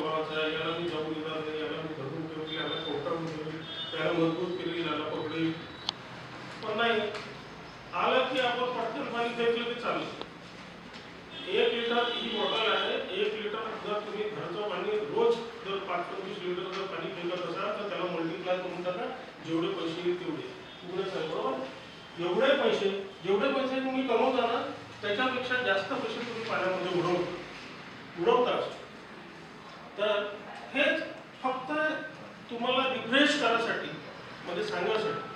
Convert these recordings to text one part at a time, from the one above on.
भावाचा याला मी जाऊन येणार नाही याला मी धरून ठेवली याला कोर्टावून त्याला मजबूत केली याला पकडली पण नाही आलं की आपण पटकन पाणी फेकलं की चाललं. एक लिटर ही बॉटल आहे एक लिटर जर तुम्ही घरचं पाणी रोज जर पाच पंचवीस लिटर जर पाणी फेकत असाल तर त्याला मल्टिप्लाय करून टाका जेवढे पैसे येईल तेवढे. पुढे सांग बरोबर एवढे पैसे जेवढे पैसे तुम्ही कमवता ना त्याच्यापेक्षा जास्त पैसे तुम्ही पाण्यामध्ये उडवता उडवता. तर हेच फक्त तुम्हाला रिफ्रेश करायसाठी म्हणजे सांगण्यासाठी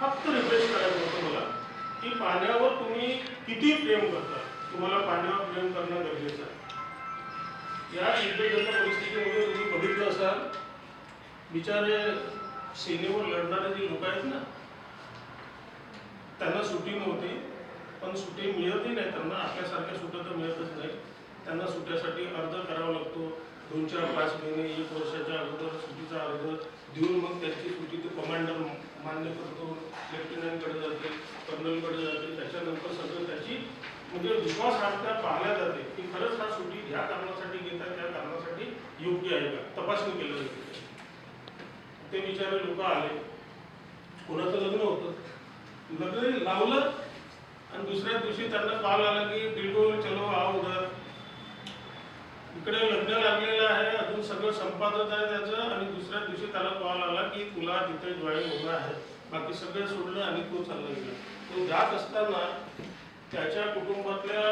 फक्त रिफ्रेश करायचं होतं मला की पाण्यावर तुम्ही किती प्रेम करता. तुम्हाला पाण्यावर प्रेम करणं गरजेचं आहे. या युद्धजन्य परिस्थितीमध्ये तुम्ही बघितलं असाल बिचारे सेनेवर लढणारे जे लोक आहेत ना त्यांना सुट्टी नव्हती पण सुट्टी मिळतही नाही त्यांना आपल्यासारख्या सुट्या तर मिळत नाही त्यांना सुट्ट्यासाठी अर्ज करावा लागतो दोन चार पाच महिने एक वर्षाच्या अगोदर सुट्टीचा अर्ज देऊन मग त्याची सुटी तो कमांडर मान्य करतो. लेफ्टनंटकडे जाते कर्नलकडे जाते. त्याच्यानंतर सगळं त्याची म्हणजे विश्वासार्हता पाहिल्या जाते की खरंच हा सुट्टी ह्या कारणासाठी घेतात त्या कारणासाठी योग्य आहे का? तपासणी केलं जाते. ते बिचारे लोक आले. कोणाचं लग्न होतं? लग्न लावलं आणि दुसऱ्या दिवशी त्यांना कॉल आला की बिलकुल चलो आओ उधर इकडे लग्न लागलेलं आहे अजून सगळं संपादत आहे त्याचं आणि दुसऱ्या दिवशी त्याला कॉल आला की तुला तिथे जॉईन होणार आहे. बाकी सगळं सोडलं आणि तो चालला गेला. तो जात असताना त्याच्या कुटुंबातल्या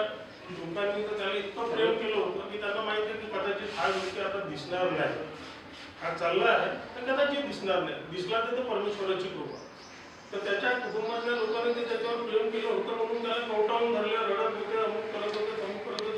लोकांनी तर त्याला इतकं प्रेम केलं होतं की त्यांना माहिती आहे की कदाचित हा व्यक्ती आता दिसणार नाही. हा चालला आहे तर कदाचित दिसणार नाही. दिसला तर परमेश्वराची कृपा. तर त्याच्या कुटुंबातल्या लोकांनी ते त्याच्यावर प्रेम केलं